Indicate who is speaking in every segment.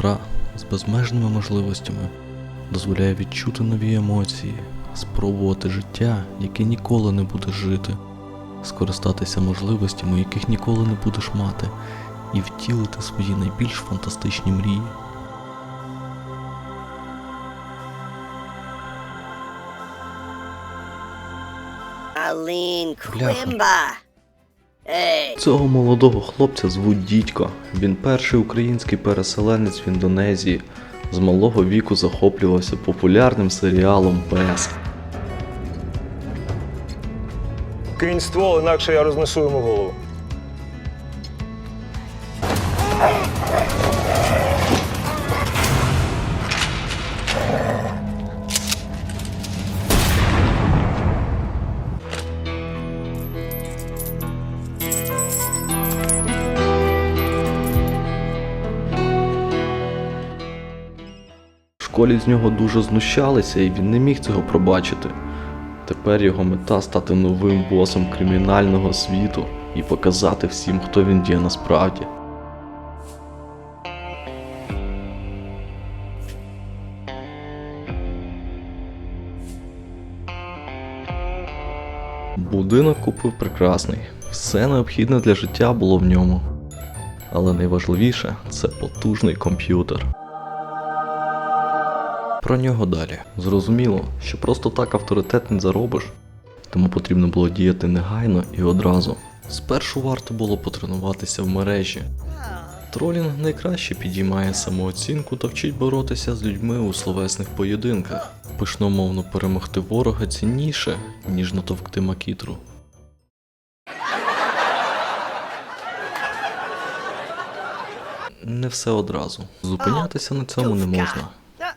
Speaker 1: Гра з безмежними можливостями дозволяє відчути нові емоції, спробувати життя, яке ніколи не будеш жити, скористатися можливостями, яких ніколи не будеш мати, і втілити свої найбільш фантастичні мрії.
Speaker 2: Aline
Speaker 1: Бляха. Цього молодого хлопця звуть Дідько. Він перший український переселенець в Індонезії. З малого віку захоплювався популярним серіалом Пес.
Speaker 3: Кинь ствол, інакше я рознесу йому голову.
Speaker 1: Школі з нього дуже знущалися, і він не міг цього пробачити. Тепер його мета стати новим босом кримінального світу і показати всім, хто він є насправді. Будинок купив прекрасний. Все необхідне для життя було в ньому. Але найважливіше це потужний комп'ютер. Про нього далі. Зрозуміло, що просто так авторитет не заробиш, тому потрібно було діяти негайно і одразу. Спершу варто було потренуватися в мережі. Тролінг найкраще підіймає самооцінку та вчить боротися з людьми у словесних поєдинках. Пишномовно перемогти ворога цінніше, ніж натовкти макітру. Не все одразу. Зупинятися на цьому не можна.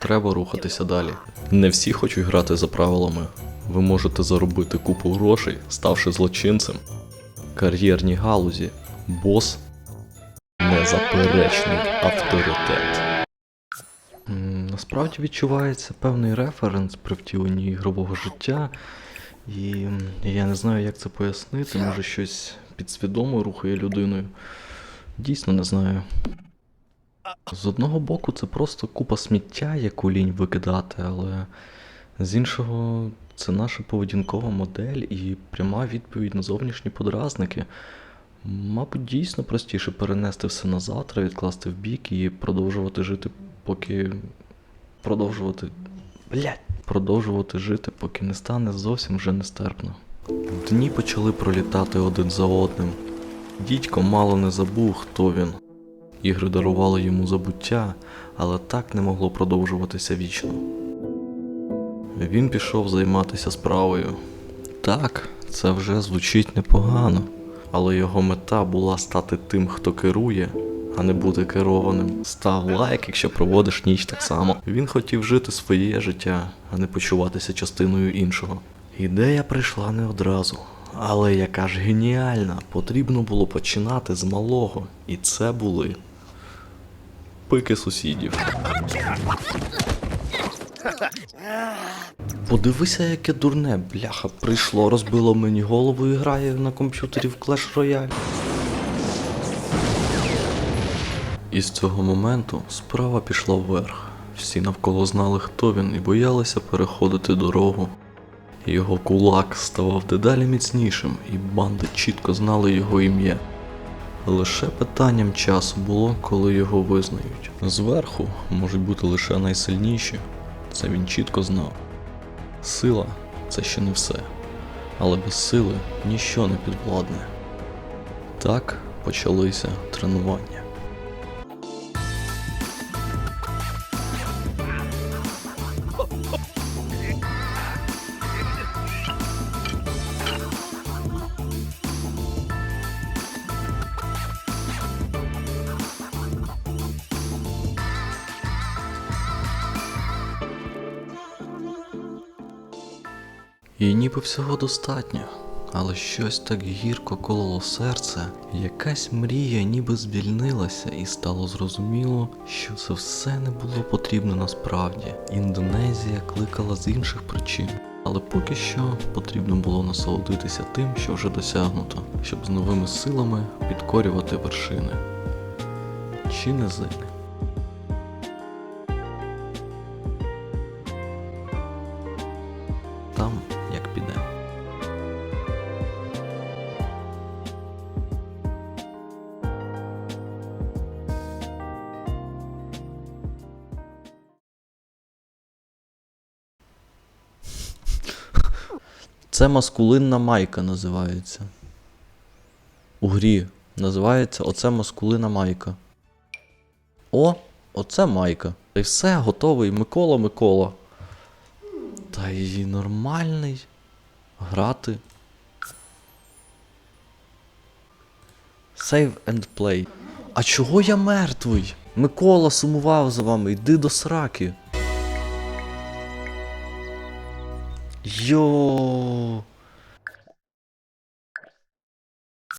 Speaker 1: Треба рухатися далі. Не всі хочуть грати за правилами. Ви можете заробити купу грошей, ставши злочинцем. Кар'єрній галузі бос незаперечний авторитет. Насправді відчувається певний референс при втіленні ігрового життя, і я не знаю, як це пояснити, може щось підсвідомо рухає людиною. Дійсно не знаю. З одного боку, це просто купа сміття, яку лінь викидати, але з іншого, це наша поведінкова модель і пряма відповідь на зовнішні подразники. Мабуть, дійсно простіше перенести все на завтра, відкласти в бік і продовжувати жити, поки. Продовжувати. Блять! Продовжувати жити, поки не стане зовсім вже нестерпно. Дні почали пролітати один за одним. Дідько мало не забув, хто він. Ігри дарували йому забуття, але так не могло продовжуватися вічно. Він пішов займатися справою. Так, це вже звучить непогано, але його мета була стати тим, хто керує, а не бути керованим. Став лайк, якщо проводиш ніч так само. Він хотів жити своє життя, а не почуватися частиною іншого. Ідея прийшла не одразу. Але яка ж геніальна, потрібно було починати з малого, і це були пики сусідів. Подивися, яке дурне, бляха, прийшло, розбило мені голову і грає на комп'ютері в Clash Royale. І з цього моменту справа пішла вверх. Всі навколо знали, хто він, і боялися переходити дорогу. Його кулак ставав дедалі міцнішим, і банди чітко знали його ім'я. Лише питанням часу було, коли його визнають. Зверху можуть бути лише найсильніші, це він чітко знав. Сила це ще не все, але без сили ніщо не підвладне. Так почалися тренування. І ніби всього достатньо, але щось так гірко кололо серце, якась мрія ніби звільнилася, і стало зрозуміло, що це все не було потрібно насправді. Індонезія кликала з інших причин. Але поки що потрібно було насолодитися тим, що вже досягнуто, щоб з новими силами підкорювати вершини чи низини. Там Це маскулинна майка називається. У грі називається Оце маскулина майка. О, оце майка. Та й все, готовий. Микола Микола. Та й нормальний. Грати. Save and play. А чого я мертвий? Микола сумував за вами, йди до сраки. よや